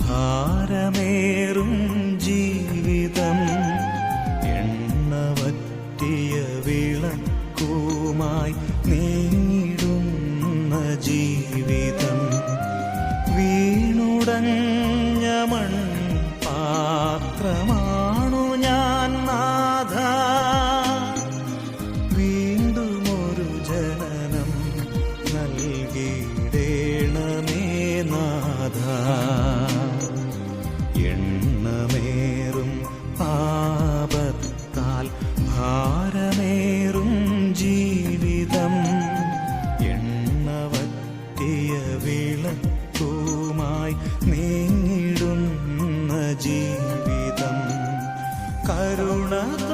ഭാരമേറും ജീവിതം എണ്ണവറ്റിയ വിളക്കുമായി നീടുന്ന ജീവിതം വീണുടങ്ങ ഭാരമേറും ജീവിതം. എണ്ണവത്തിയ വിളക്കുമായി നീങ്ങിടുന്ന ജീവിതം. കരുണത